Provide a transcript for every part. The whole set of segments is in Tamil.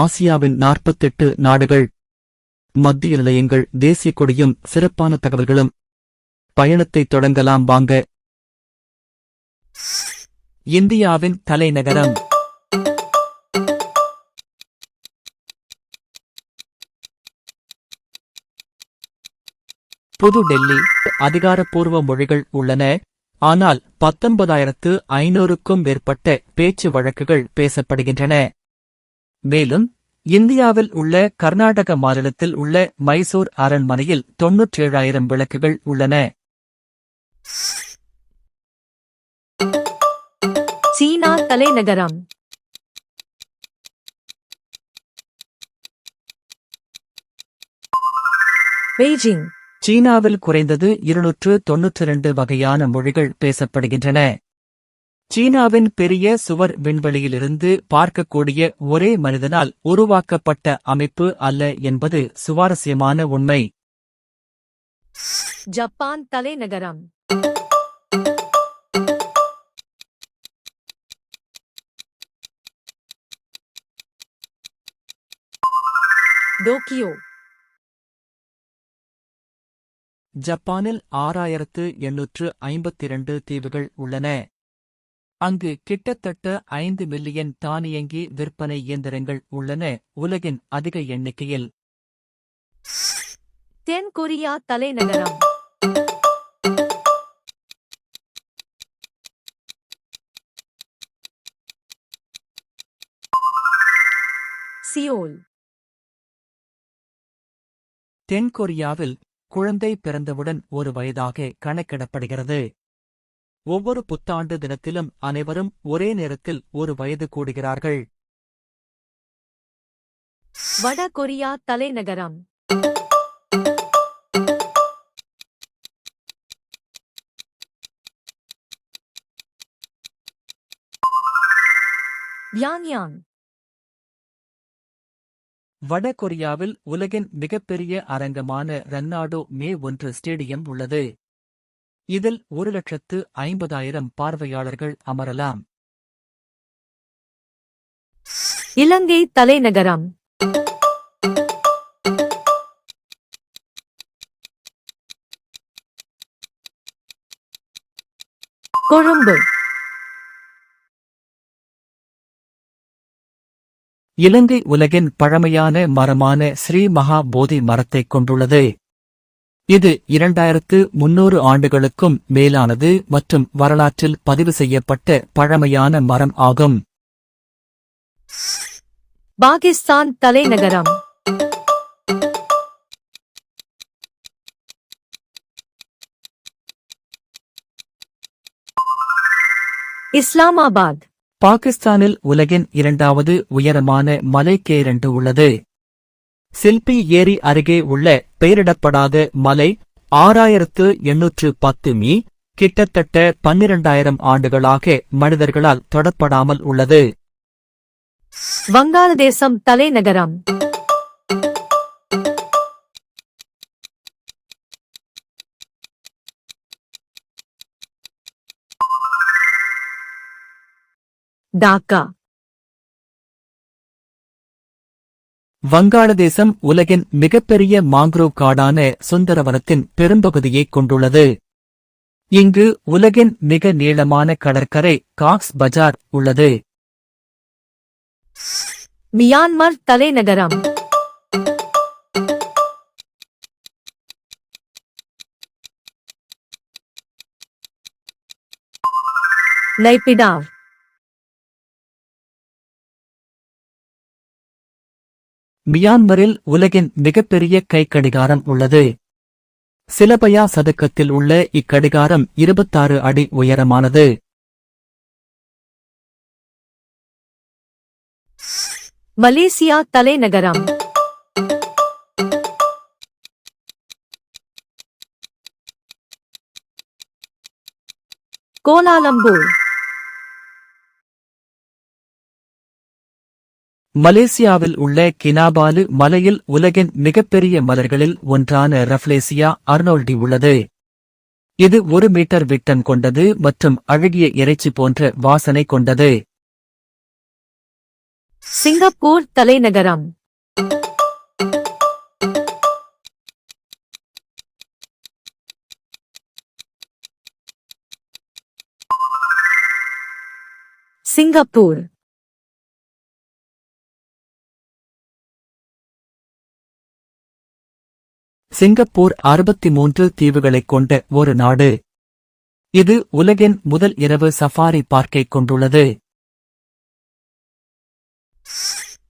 ஆசியாவின் நாற்பத்தெட்டு நாடுகள். மத்திய நிலையங்கள் தேசிய கொடியும் சிறப்பான தகவல்களும். பயணத்தை தொடங்கலாம் வாங்க. இந்தியாவின் தலைநகரம். புது டெல்லி அதிகாரப்பூர்வ மொழிகள் உள்ளன. ஆனால் பத்தொன்பதாயிரத்து ஐநூறுக்கும் மேற்பட்ட பேச்சு வழக்குகள் பேசப்படுகின்றன. மேலும் இந்தியாவில் உள்ள கர்நாடக மாநிலத்தில் உள்ள மைசூர் அரண்மனையில் தொன்னூற்றேழாயிரம் விளக்குகள் உள்ளன. சீனா தலைநகரம். பெய்ஜிங். சீனாவில் குறைந்தது இருநூற்று தொன்னூற்று இரண்டு வகையான மொழிகள் பேசப்படுகின்றன. சீனாவின் பெரிய சுவர் விண்வெளியிலிருந்து பார்க்கக்கூடிய ஒரே மனிதனால் உருவாக்கப்பட்ட அமைப்பு அல்ல என்பது சுவாரஸ்யமான உண்மை. ஜப்பான் தலைநகரம். டோக்கியோ. ஜப்பானில் ஆறாயிரத்து எண்ணூற்று ஐம்பத்திரண்டு தீவுகள் உள்ளன. அங்கு கிட்டத்தட்ட ஐந்து மில்லியன் தானியங்கி விற்பனை இயந்திரங்கள் உள்ளன உலகின் அதிக எண்ணிக்கையில். தென் கொரியா தலைநகரம். சியோல். தென்கொரியாவில் குழந்தை பிறந்தவுடன் ஒரு வயதாக கணக்கிடப்படுகிறது. ஒவ்வொரு புத்தாண்டு தினத்திலும் அனைவரும் ஒரே நேரத்தில் ஒரு வயது கூடுகிறார்கள். வட கொரியா தலைநகரம். பியாங்யாங் வட கொரியாவில் உலகின் மிகப்பெரிய அரங்கமான ரன்னாடோ மே ஒன்று ஸ்டேடியம் உள்ளது. இதில் ஒரு லட்சத்து ஐம்பதாயிரம் பார்வையாளர்கள் அமரலாம். இலங்கை தலைநகரம். கொழும்பு. இலங்கை உலகின் பழமையான மரமான ஸ்ரீ மகா போதி மரத்தைக் கொண்டுள்ளது. இது இரண்டாயிரத்து முன்னூறு ஆண்டுகளுக்கும் மேலானது மற்றும் வரலாற்றில் பதிவு செய்யப்பட்ட பழமையான மரம் ஆகும். பாகிஸ்தான் தலைநகரம். இஸ்லாமாபாத். பாகிஸ்தானில் உலகின் இரண்டாவது உயரமான மலைக்கேரண்டு உள்ளது. சில்பி ஏரி அருகே உள்ள பெயரிடப்படாத மலை ஆறாயிரத்து எண்ணூற்று பத்து மீ கிட்டத்தட்ட பன்னிரண்டாயிரம் ஆண்டுகளாக மனிதர்களால் தொடப்படாமல் உள்ளது. வங்காளதேசம் தலைநகரம். டாக்கா. வங்காளதேசம் உலகின் மிகப்பெரிய மாங்க்ரோவ் காடான சுந்தரவனத்தின் பெரும்பகுதியைக் கொண்டுள்ளது. இங்கு உலகின் மிக நீளமான கடற்கரை காக்ஸ் பஜார் உள்ளது. மியான்மர் தலைநகரம். நைபிடாவ் மியான்மரில் உலகின் மிகப்பெரிய கைக்கடிகாரம் உள்ளது. சிலபயா சதுக்கத்தில் உள்ள இக்கடிகாரம் இருபத்தாறு அடி உயரமானது. மலேசியா தலைநகரம். கோலாலம்பூர். மலேசியாவில் உள்ள கினாபாலு மலையில் உலகின் மிகப்பெரிய மலர்களில் ஒன்றான ரஃப்லேசியா அர்னோல்டி உள்ளது. இது ஒரு மீட்டர் விட்டம் கொண்டது மற்றும் அழகிய இறைச்சி போன்ற வாசனை கொண்டது. சிங்கப்பூர் தலைநகரம். சிங்கப்பூர். சிங்கப்பூர் அறுபத்தி மூன்று தீவுகளைக் கொண்ட ஒரு நாடு. இது உலகின் முதல் இரவு சஃபாரி பார்க்கைக் கொண்டுள்ளது.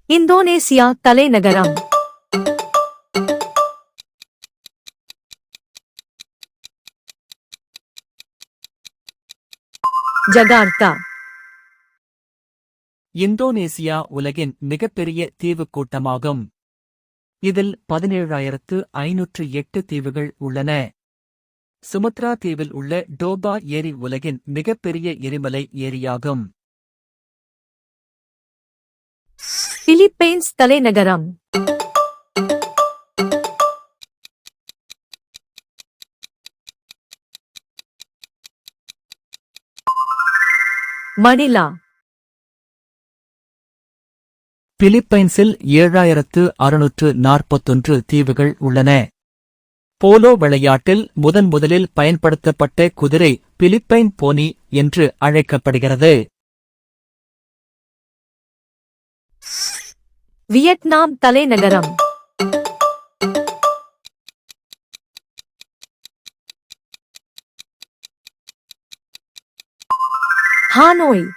இந்தோனேசியா தலைநகரம். ஜகார்த்தா. இந்தோனேசியா உலகின் மிகப்பெரிய தீவுக் கூட்டமாகும். இதில் பதினேழாயிரத்து ஐநூற்று எட்டு தீவுகள் உள்ளன. சுமத்ரா தீவில் உள்ள டோபா ஏரி உலகின் மிகப்பெரிய எரிமலை ஏரியாகும். பிலிப்பைன்ஸ் தலைநகரம். மணிலா. பிலிப்பைன்ஸில் ஏழாயிரத்து அறுநூற்று நாற்பத்தொன்று தீவுகள் உள்ளன. போலோ விளையாட்டில் முதன் முதலில் பயன்படுத்தப்பட்ட குதிரை பிலிப்பைன் போனி என்று அழைக்கப்படுகிறது. வியட்நாம் தலைநகரம். ஹானோய்.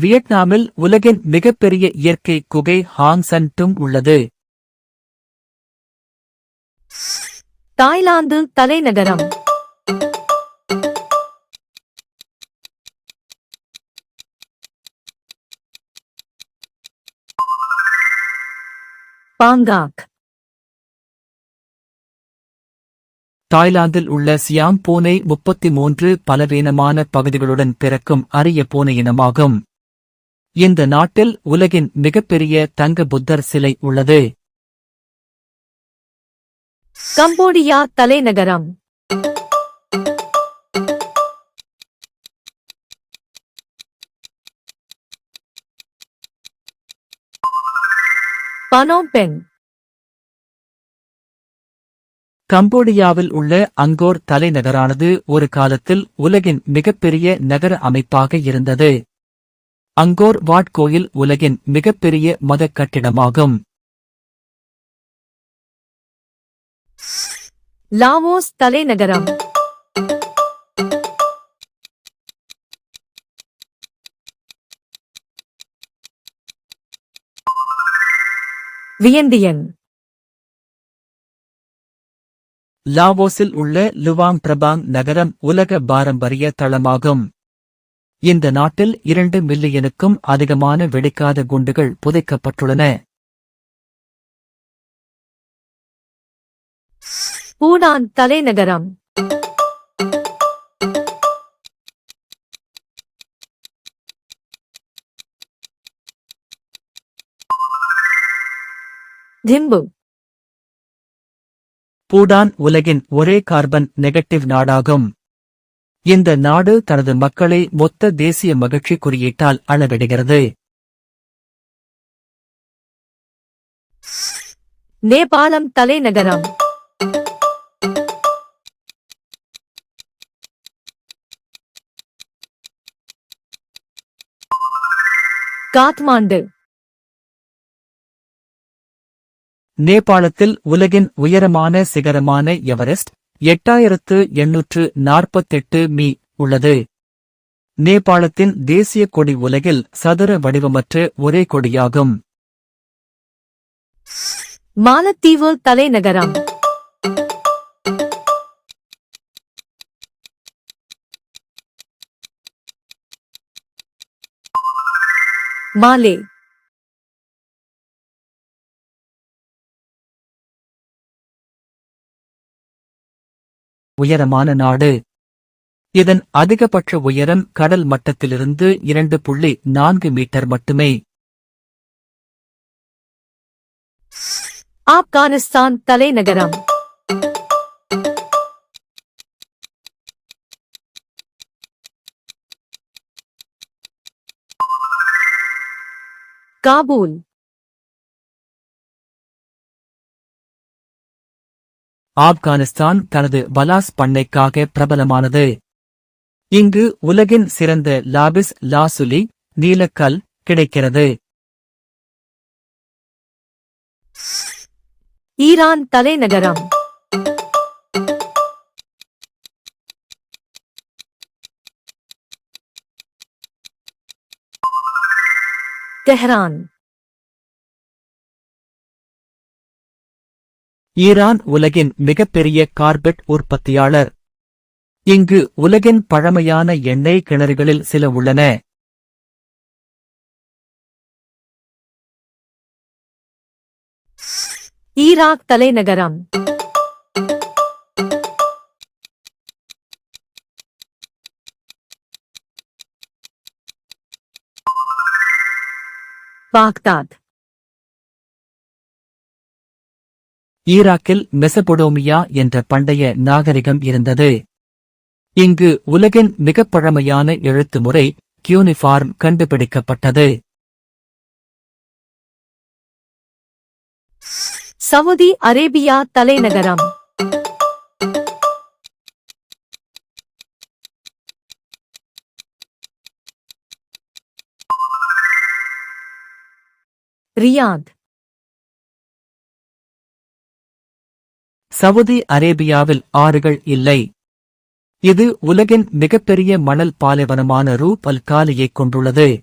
வியட்நாமில் உலகின் மிகப்பெரிய இயற்கை குகை ஹாங்சன் டும் உள்ளது. தாய்லாந்து தலைநகரம். பாங்காக். தாய்லாந்தில் உள்ள சியாங் பூனை முப்பத்தி மூன்று பலவீனமான பகுதிகளுடன் பிறக்கும் அரிய பூனை இனமாகும். இந்த நாட்டில் உலகின் மிகப்பெரிய தங்க புத்தர் சிலை உள்ளது. கம்போடியா தலைநகரம். பனோம்பென் கம்போடியாவில் உள்ள அங்கோர் தலைநகரானது ஒரு காலத்தில் உலகின் மிகப்பெரிய நகர அமைப்பாக இருந்தது. அங்கோர் வாட் கோயில் உலகின் மிகப்பெரிய மதக் கட்டிடமாகும். லாவோஸ் தலைநகரம். வியந்தியன். லாவோஸில் உள்ள லுவாங் பிரபாங் நகரம் உலக பாரம்பரிய தளமாகும் இந்த நாட்டில் இரண்டு மில்லியனுக்கும் அதிகமான வெடிக்காத குண்டுகள் புதைக்கப்பட்டுள்ளன. பூடான் தலைநகரம். திம்பு. பூடான் உலகின் ஒரே கார்பன் நெகட்டிவ் நாடாகும். இந்த நாடு தனது மக்களை மொத்த தேசிய மகிழ்ச்சி குறியீட்டால் அளவிடுகிறது. நேபாளம் தலைநகரம். காத்மாண்டு. நேபாளத்தில் உலகின் உயரமான சிகரமான எவரெஸ்ட் எட்டாயிரத்து எண்ணூற்று நாற்பத்தெட்டு மீ உள்ளது. நேபாளத்தின் தேசிய கொடி உலகில் சதுர வடிவமற்ற ஒரே கொடியாகும். மாலத்தீவு தலைநகரம். மாலே. உயரமான நாடு. இதன் அதிகபட்ச உயரம் கடல் மட்டத்திலிருந்து இரண்டு புள்ளி நான்கு மீட்டர் மட்டுமே. ஆப்கானிஸ்தான் தலைநகரம். காபூல். ஆப்கானிஸ்தான் தனது பலாஸ் பண்ணைக்காக பிரபலமானது. இங்கு உலகின் சிறந்த லாபிஸ் லாசுலி நீலக்கல் கிடைக்கிறது. ஈரான் தலைநகரம். தெஹ்ரான். ஈரான் உலகின் மிகப்பெரிய கார்பெட் உற்பத்தியாளர். இங்கு உலகின் பழமையான எண்ணெய் கிணறுகளில் சில உள்ளன. ஈராக் தலைநகரம். பாக்தாத். ஈராக்கில் மெசபொடோமியா என்ற பண்டைய நாகரிகம் இருந்தது. இங்கு உலகின் மிகப் பழமையான எழுத்து முறை கியூனிஃபார்ம் கண்டுபிடிக்கப்பட்டது. சவுதி அரேபியா தலைநகரம். ரியாத். சவுதி அரேபியாவில் ஆறுகள் இல்லை. இது உலகின் மிகப்பெரிய மணல் பாலைவனமான ரூ பல்காலியைக் கொண்டுள்ளது.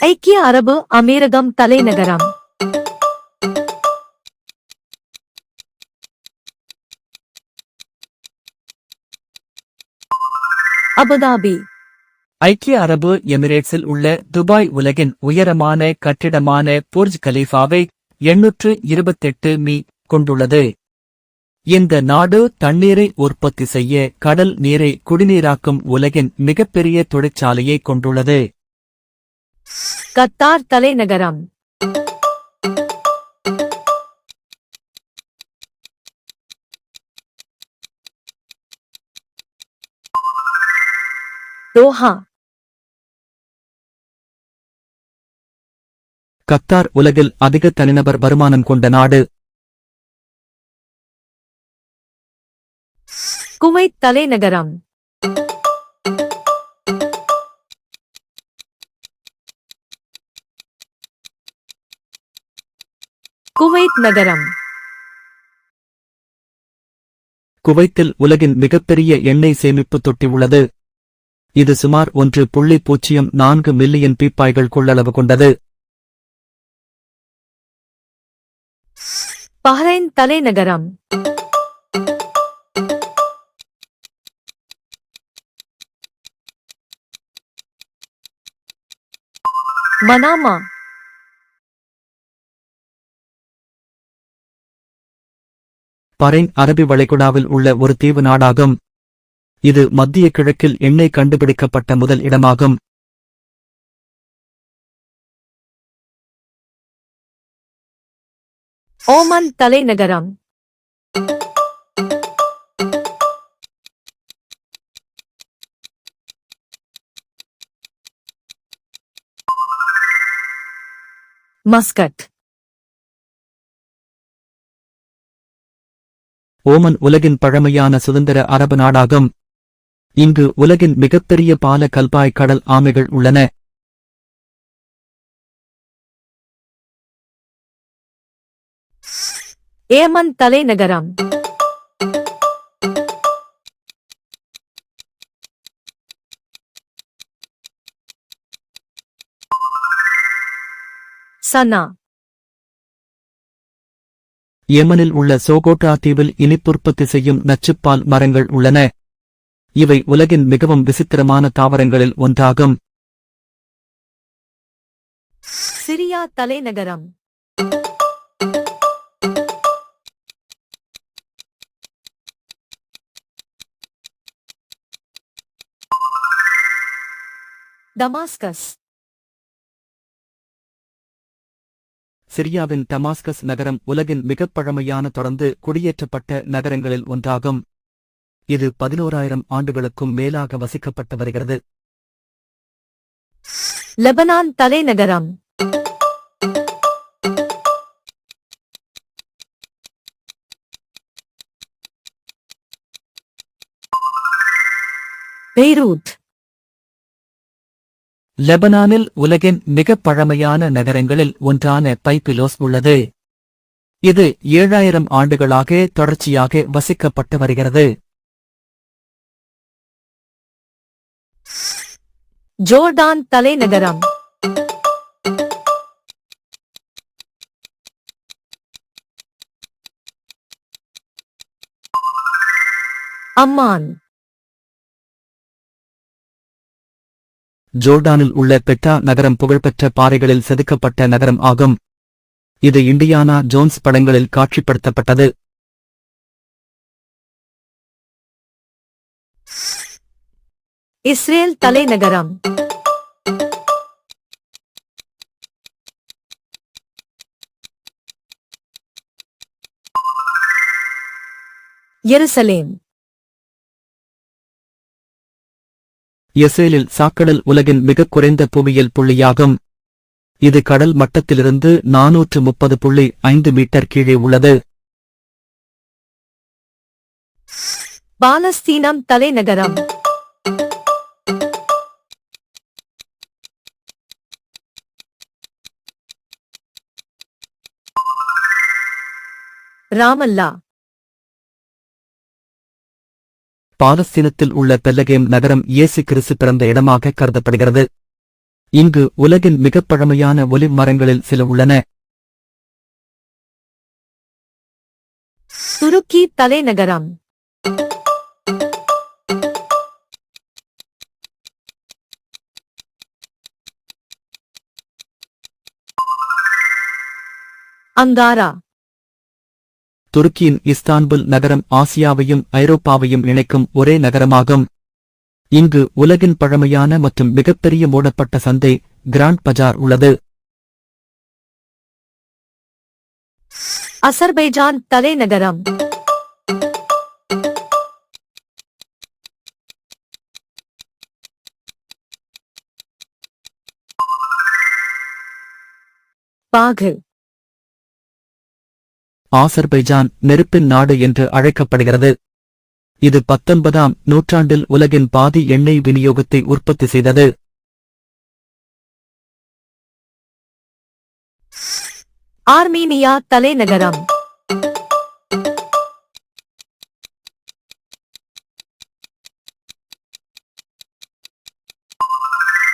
ஐக்கிய அரபு அமீரகம் தலைநகரம். அபுதாபி. ஐக்கிய அரபு எமிரேட்ஸில் உள்ள துபாய் உலகின் உயரமான கட்டிடமான புர்ஜ் கலீஃபாவை எண்ணூற்று இருபத்தெட்டு மீ கொண்டுள்ளது. இந்த நாடு தண்ணீரை உற்பத்தி செய்ய கடல் நீரை குடிநீராக்கும் உலகின் மிகப்பெரிய தொழிற்சாலையை கொண்டுள்ளது. கத்தார் தலைநகரம். தோஹா. கத்தார் உலகில் அதிக தனிநபர் வருமானம் கொண்ட நாடு. குவைத் தலைநகரம். குவைத் நகரம். குவைத்தில் உலகின் மிகப்பெரிய எண்ணெய் சேமிப்பு தொட்டி உள்ளது. இது சுமார் ஒன்று புள்ளி பூஜ்ஜியம் நான்கு மில்லியன் பீப்பாய்கள் கொள்ளளவு கொண்டது. பஹ்ரைன் தலைநகரம். மனாமா. பரைன் அரபி வளைகுடாவில் உள்ள ஒரு தீவு நாடாகும். இது மத்திய கிழக்கில் எண்ணெய் கண்டுபிடிக்கப்பட்ட முதல் இடமாகும். ஓமன் தலைநகரம். மஸ்கட். ஓமன் உலகின் பழமையான சுதந்திர அரபு நாடாகும். இங்கு உலகின் மிகப்பெரிய பால கல்பாய் கடல் ஆமைகள் உள்ளன. ஏமன் தலைநகரம். சனா. யெமனில் உள்ள சோகோட்டா தீவில் இனிப்புற்பத்தி செய்யும் நச்சுப்பால் மரங்கள் உள்ளன. இவை உலகின் மிகவும் விசித்திரமான தாவரங்களில் ஒன்றாகும். சிரியா தலைநகரம். டமாஸ்கஸ் சிரியாவின் டமாஸ்கஸ் நகரம் உலகின் மிகப் பழமையான தொடர்ந்து குடியேற்றப்பட்ட நகரங்களில் ஒன்றாகும். இது பதினோராயிரம் ஆண்டுகளுக்கும் மேலாக வசிக்கப்பட்டு வருகிறது. லெபனான் தலைநகரம். பெய்ரூட் லெபனானில் உலகின் மிகப் பழமையான நகரங்களில் ஒன்றான பைப்பிலோஸ் உள்ளது. இது ஏழாயிரம் ஆண்டுகளாக தொடர்ச்சியாக வசிக்கப்பட்டு வருகிறது. ஜோர்டான் தலைநகரம். அம்மான். ஜோர்டானில் உள்ள பெட்டா நகரம் புகழ்பெற்ற பாறைகளில் செதுக்கப்பட்ட நகரம் ஆகும். இது இண்டியானா ஜோன்ஸ் படங்களில் காட்சிப்படுத்தப்பட்டது. இஸ்ரேல் தலைநகரம். எருசலேம். இஸ்ரேலில் சாக்கடல் உலகின் மிகக் குறைந்த புவியியல் புள்ளியாகும். இது கடல் மட்டத்திலிருந்து நாநூற்று முப்பது புள்ளி ஐந்து மீட்டர் கீழே உள்ளது. பாலஸ்தீனம் தலைநகரம். ராமல்லா. பாலஸ்தீனத்தில் உள்ள பெல்லகேம் நகரம் இயேசு கிறிஸ்து பிறந்த இடமாக கருதப்படுகிறது. இங்கு உலகின் மிகப் பழமையான ஒலிவ் மரங்களில் சில உள்ளன. துருக்கி தலைநகரம். அங்காரா. துருக்கியின் இஸ்தான்புல் நகரம் ஆசியாவையும் ஐரோப்பாவையும் இணைக்கும் ஒரே நகரமாகும். இங்கு உலகின் பழமையான மற்றும் மிகப்பெரிய மூடப்பட்ட சந்தை கிராண்ட் பஜார் உள்ளது. அசர்பைஜான் தலைநகரம். பாகு. ஆசர்பைஜான் நெருப்பின் நாடு என்று அழைக்கப்படுகிறது. இது பத்தொன்பதாம் நூற்றாண்டில் உலகின் பாதி எண்ணெய் விநியோகத்தை உற்பத்தி செய்தது. ஆர்மீனியா தலைநகரம்.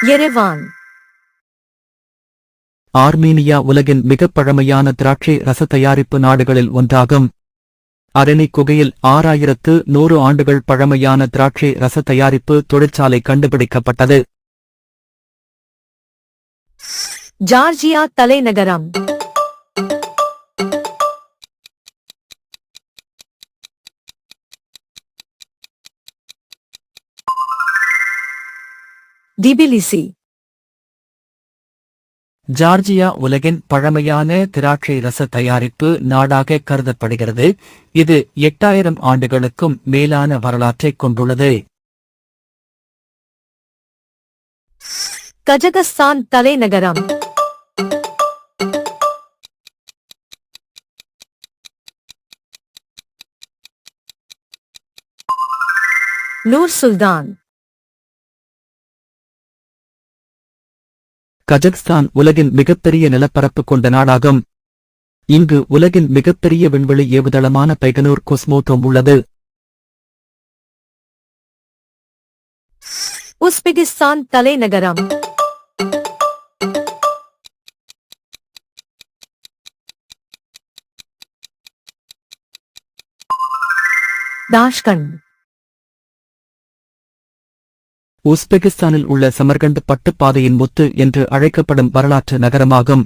எரெவான். ஆர்மீனியா உலகின் மிகப் பழமையான திராட்சை ரச தயாரிப்பு நாடுகளில் ஒன்றாகும். அரணி குகையில் ஆறாயிரத்து நூறு ஆண்டுகள் பழமையான திராட்சை ரச தயாரிப்பு தொழிற்சாலை கண்டுபிடிக்கப்பட்டது. ஜார்ஜியா தலைநகரம். டிபிலிசி ஜார்ஜியா உலகின் பழமையான திராட்சை ரச தயாரிப்பு நாடாக கருதப்படுகிறது. இது எட்டாயிரம் ஆண்டுகளுக்கும் மேலான வரலாற்றை கொண்டுள்ளது. கஜகஸ்தான் தலைநகரம். நூர் சுல்தான் கஜகஸ்தான் உலகின் மிகப்பெரிய நிலப்பரப்பு கொண்ட நாடாகும். இங்கு உலகின் மிகப்பெரிய விண்வெளி ஏவுதளமான பைகனூர் கொஸ்மோதோம் உள்ளது. உஸ்பெகிஸ்தான் தலைநகரம். தாஷ்கண்ட். உஸ்பெகிஸ்தானில் உள்ள சமர்கண்ட் பட்டுப்பாதையின் முத்து என்று அழைக்கப்படும் வரலாற்று நகரமாகும்.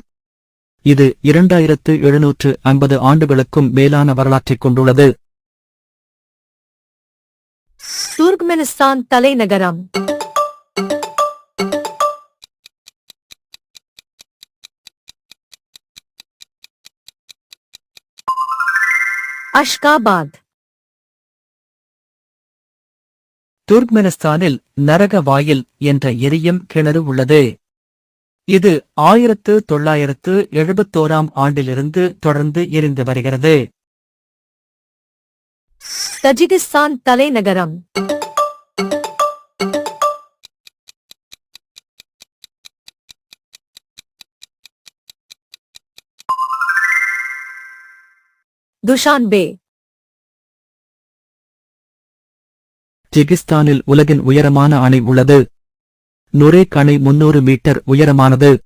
இது இரண்டாயிரத்து எழுநூற்று ஐம்பது ஆண்டுகளுக்கும் மேலான வரலாற்றைக் கொண்டுள்ளது. துர்க்மெனிஸ்தான் தலைநகரம். அஷ்காபாத். துர்க்மெனிஸ்தானில் நரக வாயில் என்ற எரியும் கிணறு உள்ளது. இது ஆயிரத்து தொள்ளாயிரத்து எழுபத்தோராம் ஆண்டிலிருந்து தொடர்ந்து எரிந்து வருகிறது. தஜிகிஸ்தான் தலைநகரம். துஷான்பே. கிர்கிஸ்தானில் உலகின் உயரமான அணை உள்ளது. நுரேக் அணை முன்னூறு மீட்டர் உயரமானது.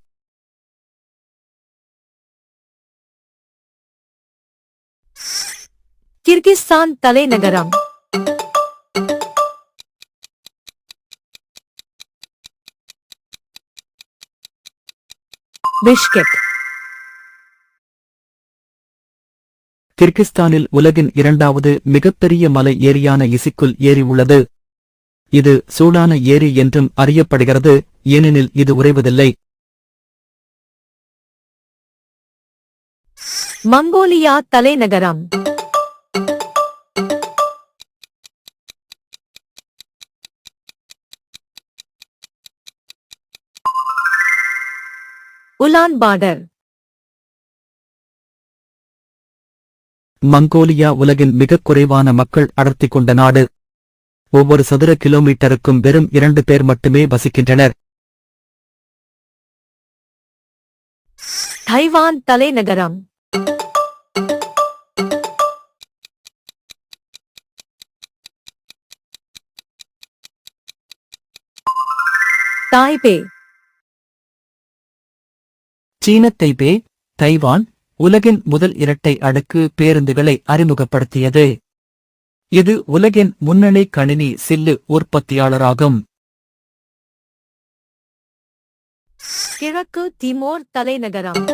கிர்கிஸ்தான் தலைநகரம். பிஷ்கெக். கிர்கிஸ்தானில் உலகின் இரண்டாவது மிகப்பெரிய மலை ஏரியான இசிக்குல் ஏரி உள்ளது. இது சூடான ஏரி என்றும் அறியப்படுகிறது ஏனெனில் இது உறைவதில்லை. மங்கோலியா தலைநகரம். உலான் பாடர் மங்கோலியா உலகின் மிகக் குறைவான மக்கள் அடர்த்தி கொண்ட நாடு. ஒவ்வொரு சதுர கிலோமீட்டருக்கும் வெறும் இரண்டு பேர் மட்டுமே வசிக்கின்றனர். தைவான் தலைநகரம். தாய்பே. சீன தைபே தைவான் உலகின் முதல் இரட்டை அடுக்கு பேருந்துகளை அறிமுகப்படுத்தியது. இது உலகின் முன்னணி கணினி சில்லு உற்பத்தியாளராகும். கிழக்கு திமோர் தலைநகரம்.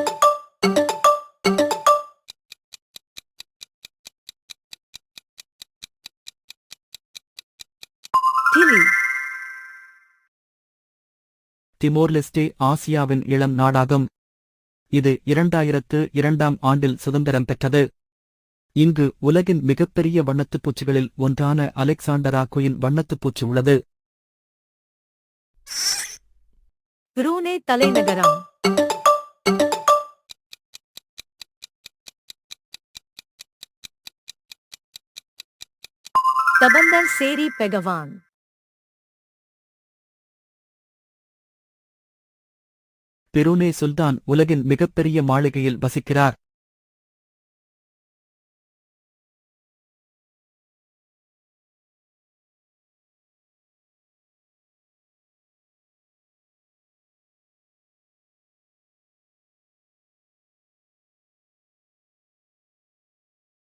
திலி திமோர்-லெஸ்டே ஆசியாவின் இளம் நாடாகும். இது இரண்டாயிரத்து இரண்டாம் ஆண்டில் சுதந்திரம் பெற்றது. இங்கு உலகின் மிகப்பெரிய வண்ணத்துப் பூச்சிகளில் ஒன்றான அலெக்சாண்டரா குயின் வண்ணத்துப் பூச்சி உள்ளது. புரூனே தலைநகரம். தபந்தர் சேரி பெகவான். பெருனே சுல்தான் உலகின் மிகப்பெரிய மாளிகையில் வசிக்கிறார்.